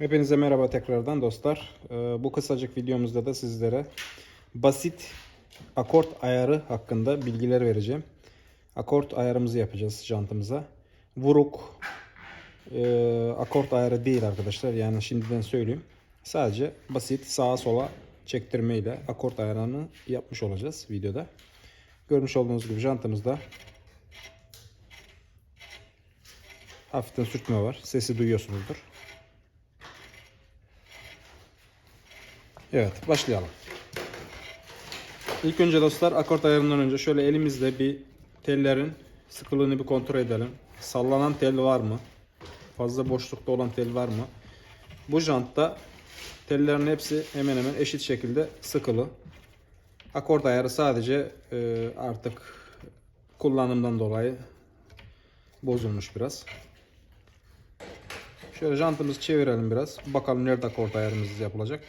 Hepinize merhaba tekrardan dostlar. Ee, Bu kısacık videomuzda da sizlere basit akort ayarı hakkında bilgiler vereceğim. Akort ayarımızı yapacağız jantımıza. Vuruk e, akort ayarı değil arkadaşlar. Yani şimdiden söyleyeyim. Sadece basit sağa sola çektirme ile akort ayarını yapmış olacağız videoda. Görmüş olduğunuz gibi jantımızda hafiften sürtme var. Sesi duyuyorsunuzdur. Evet başlayalım. İlk önce dostlar akort ayarından önce şöyle elimizle bir tellerin sıkılığını bir kontrol edelim. Sallanan tel var mı? Fazla boşlukta olan tel var mı? Bu jantta tellerin hepsi hemen hemen eşit şekilde sıkılı. Akort ayarı sadece e, artık kullanımdan dolayı bozulmuş biraz. Şöyle jantımızı çevirelim biraz. Bakalım nerede akort ayarımız yapılacak.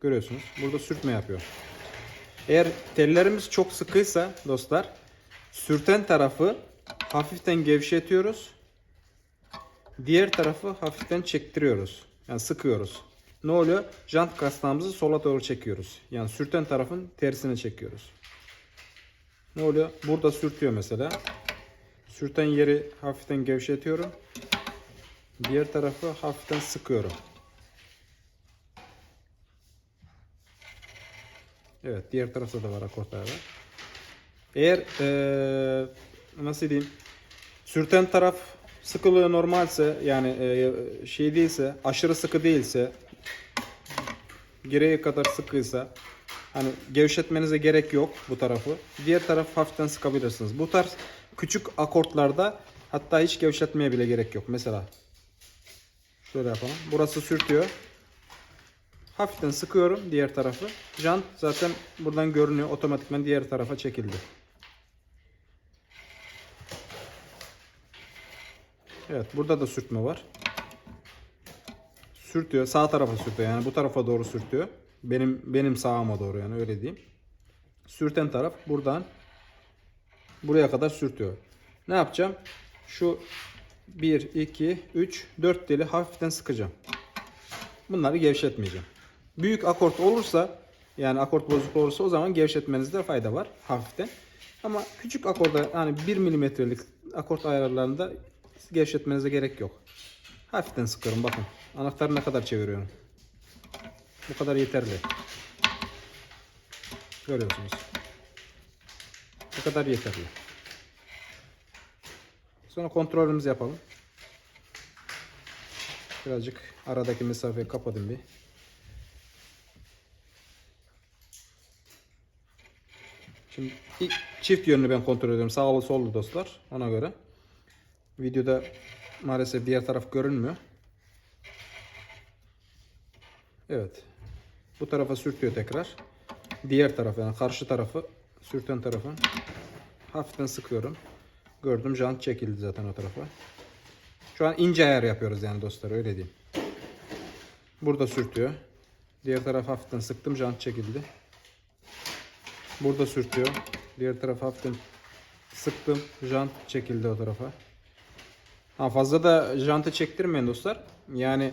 Görüyorsunuz. Burada sürtme yapıyor. Eğer tellerimiz çok sıkıysa dostlar sürten tarafı hafiften gevşetiyoruz. Diğer tarafı hafiften çektiriyoruz. Yani sıkıyoruz. Ne oluyor? Jant kasnağımızı sola doğru çekiyoruz. Yani sürten tarafın tersine çekiyoruz. Ne oluyor? Burada sürtüyor mesela. Sürten yeri hafiften gevşetiyorum. Diğer tarafı hafiften sıkıyorum. Evet diğer tarafta da var akort ayarı. Eğer eee, nasıl diyeyim sürten taraf sıkılığı normalse yani eee, şey değilse aşırı sıkı değilse gereği kadar sıkıysa hani gevşetmenize gerek yok bu tarafı. Diğer taraf hafiften sıkabilirsiniz. Bu tarz küçük akortlarda hatta hiç gevşetmeye bile gerek yok. Mesela şöyle yapalım. Burası sürtüyor. Hafiften sıkıyorum diğer tarafı. Jant zaten buradan görünüyor. Otomatikman diğer tarafa çekildi. Evet burada da sürtme var. Sürtüyor. Sağ tarafa sürtüyor. Yani bu tarafa doğru sürtüyor. Benim benim sağıma doğru yani öyle diyeyim. Sürten taraf buradan buraya kadar sürtüyor. Ne yapacağım? Şu 1, 2, 3, 4 deli hafiften sıkacağım. Bunları gevşetmeyeceğim. Büyük akort olursa yani akort bozuk olursa o zaman gevşetmenizde fayda var hafiften. Ama küçük akorda yani 1 milimetrelik akort ayarlarında gevşetmenize gerek yok. Hafiften sıkıyorum bakın. Anahtarı ne kadar çeviriyorum. Bu kadar yeterli. Görüyorsunuz. Bu kadar yeterli. Sonra kontrolümüzü yapalım. Birazcık aradaki mesafeyi kapatın bir. Şimdi çift yönlü ben kontrol ediyorum. Sağlı sollu dostlar. Ona göre. Videoda maalesef diğer taraf görünmüyor. Evet. Bu tarafa sürtüyor tekrar. Diğer taraf yani karşı tarafı sürten tarafı hafiften sıkıyorum. Gördüm jant çekildi zaten o tarafa. Şu an ince ayar yapıyoruz yani dostlar öyle diyeyim. Burada sürtüyor. Diğer taraf hafiften sıktım jant çekildi. Burada sürtüyor. Diğer taraf hafiften sıktım jant çekildi o tarafa. Ha fazla da jantı çektirmeyin dostlar. Yani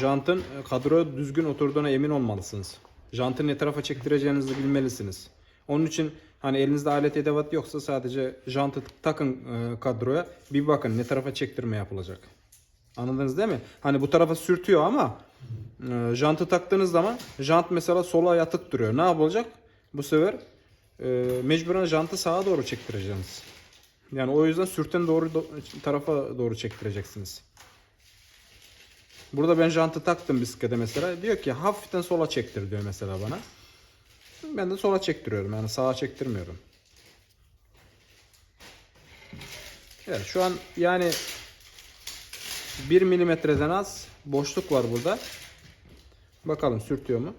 jantın kadroya düzgün oturduğuna emin olmalısınız. Jantı ne tarafa çektireceğinizi bilmelisiniz. Onun için hani elinizde alet edevat yoksa sadece jantı takın e, kadroya bir bakın ne tarafa çektirme yapılacak. Anladınız değil mi? Hani bu tarafa sürtüyor ama e, jantı taktığınız zaman jant mesela sola yatık duruyor. Ne yapılacak? Bu sefer mecburen jantı sağa doğru çektireceksiniz. Yani o yüzden sürten doğru do- tarafa doğru çektireceksiniz. Burada ben jantı taktım bisiklete mesela. Diyor ki hafiften sola çektir diyor mesela bana. Ben de sola çektiriyorum yani sağa çektirmiyorum. Evet şu an yani 1 milimetreden az boşluk var burada. Bakalım sürtüyor mu?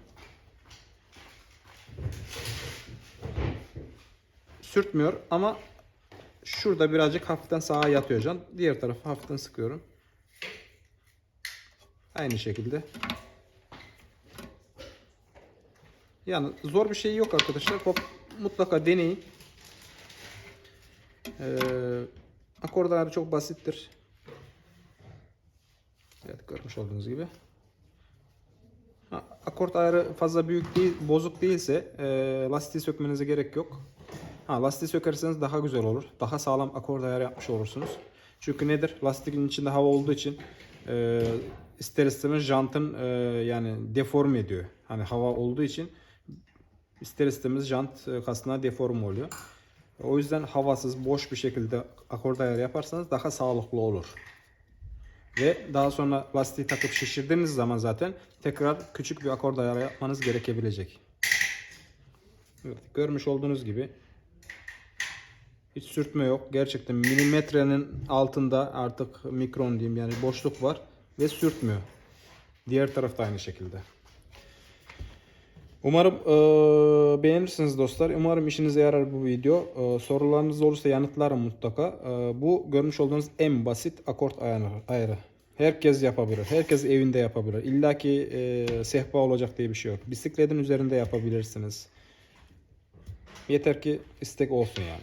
Sürtmüyor ama şurada birazcık hafiften sağa yatıyor can. Diğer tarafı hafiften sıkıyorum. Aynı şekilde. Yani zor bir şey yok arkadaşlar. Mutlaka deneyin. Ee, Akord ayarı çok basittir. Evet görmüş olduğunuz gibi. Ha, Akort ayarı fazla büyük değil, bozuk değilse e, lastiği sökmenize gerek yok. Ha, lastiği sökerseniz daha güzel olur. Daha sağlam akort ayarı yapmış olursunuz. Çünkü nedir? Lastiğin içinde hava olduğu için e, ister istemez jantın e, yani deform ediyor. Hani hava olduğu için ister istemez jant e, kasına deform oluyor. O yüzden havasız, boş bir şekilde akord ayarı yaparsanız daha sağlıklı olur. Ve daha sonra lastiği takıp şişirdiğiniz zaman zaten tekrar küçük bir akord ayarı yapmanız gerekebilecek. Evet, görmüş olduğunuz gibi hiç sürtme yok. Gerçekten milimetrenin altında artık mikron diyeyim yani boşluk var ve sürtmüyor. Diğer tarafta aynı şekilde. Umarım eee, beğenirsiniz dostlar. Umarım işinize yarar bu video. Eee, sorularınız olursa yanıtlarım mutlaka. Eee, bu görmüş olduğunuz en basit akort ayarı. Herkes yapabilir. Herkes evinde yapabilir. İlla ki eee, sehpa olacak diye bir şey yok. Bisikletin üzerinde yapabilirsiniz. Yeter ki istek olsun yani.